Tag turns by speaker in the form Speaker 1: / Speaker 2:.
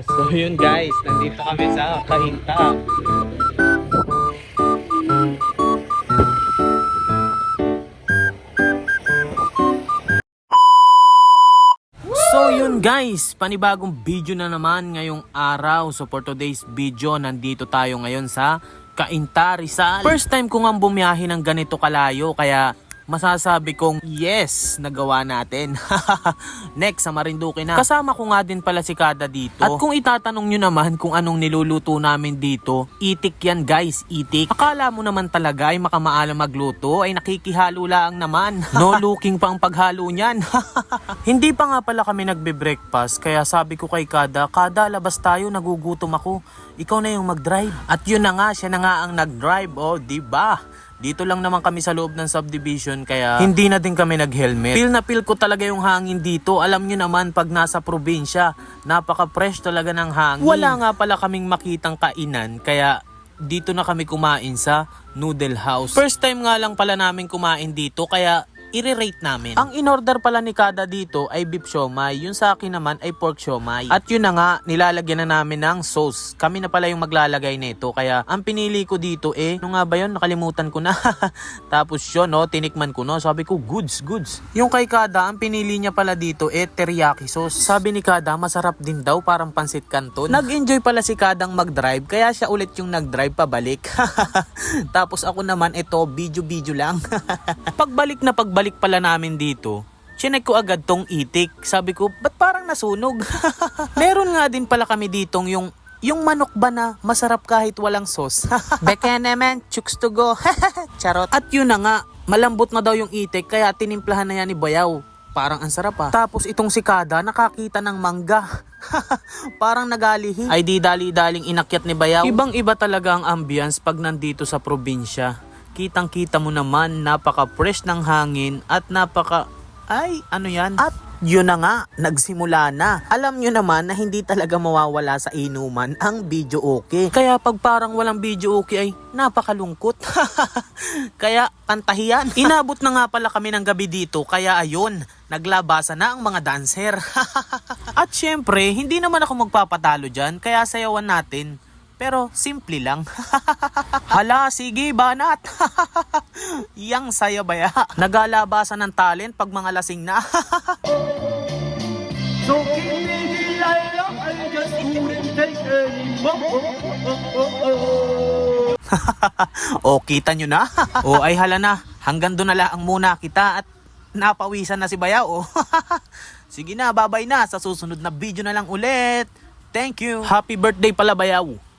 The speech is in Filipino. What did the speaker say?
Speaker 1: Yes, so yun guys, nandito kami sa Kainta. So yun guys, panibagong video na naman ngayong araw. So for today's video, nandito tayo ngayon sa Kainta, Rizal. First time ko nga bumiyahe ng ganito kalayo, kaya masasabi kong yes, nagawa natin. Next, sa Marinduque na. Kasama ko nga din pala si Kada dito. At kung itatanong nyo naman kung anong niluluto namin dito, itik yan guys, itik. Akala mo naman talaga ay makamaalam magluto, ay nakikihalo lang naman. no looking pa ang paghalo niyan. Hindi pa nga pala kami nagbe-breakfast, kaya sabi ko kay Kada, Kada, labas tayo, nagugutom ako. Ikaw na yung mag-drive. At yun na nga, siya na nga ang nag-drive, oh, di ba? Dito lang naman kami sa loob ng subdivision kaya hindi na din kami nag-helmet. Feel na feel ko talaga yung hangin dito. Alam nyo naman pag nasa probinsya, napaka-fresh talaga ng hangin. Wala nga pala kaming makitang kainan kaya dito na kami kumain sa noodle house. First time nga lang pala namin kumain dito kaya i-rate namin. Ang in-order pala ni Kada dito ay beef siomay, yung sa akin naman ay pork siomay. At yun na nga, nilalagyan na namin ng sauce. Kami na pala yung maglalagay nito, kaya ang pinili ko dito eh, ano nga ba yun? Nakalimutan ko na. Tapos yun, no, tinikman ko no, sabi ko goods, goods. Yung kay Kada, ang pinili niya pala dito eh teriyaki sauce. Sabi ni Kada, masarap din daw, parang pansit canton. Nag-enjoy pala si Kadang mag-drive, kaya siya ulit yung nag-drive pabalik. Tapos ako naman, ito, video-video lang. pagbalik na pagbalik pala namin dito, chinek ko agad tong itik. Sabi ko, ba't parang nasunog? Meron nga din pala kami ditong yung yung manok ba na masarap kahit walang sauce? Beke naman, chooks to go. Charot. At yun na nga, malambot na daw yung itik kaya tinimplahan na yan ni Bayaw. Parang ang sarap ah. Tapos itong si Kada nakakita ng mangga. Parang nagalihi. Ay di dali-daling inakyat ni Bayaw. Ibang iba talaga ang ambience pag nandito sa probinsya. Kitang kita mo naman napaka-fresh ng hangin at napaka... Ay, ano yan? At yun na nga, nagsimula na. Alam nyo naman na hindi talaga mawawala sa inuman ang video okay. Kaya pag parang walang video okay ay napakalungkot. kaya kantahiyan. Inabot na nga pala kami ng gabi dito kaya ayun, naglabasa na ang mga dancer. At syempre, hindi naman ako magpapatalo dyan kaya sayawan natin. Pero simple lang. Hala, sige, banat. Yang saya baya. Nagalabasan ng talent pag mga lasing na.
Speaker 2: So
Speaker 1: o, kita nyo na. o, ay hala na. Hanggang doon na lang muna kita at napawisan na si Bayaw. O. Sige na, babay na. Sa susunod na video na lang ulit. Thank you. Happy birthday pala, Bayaw.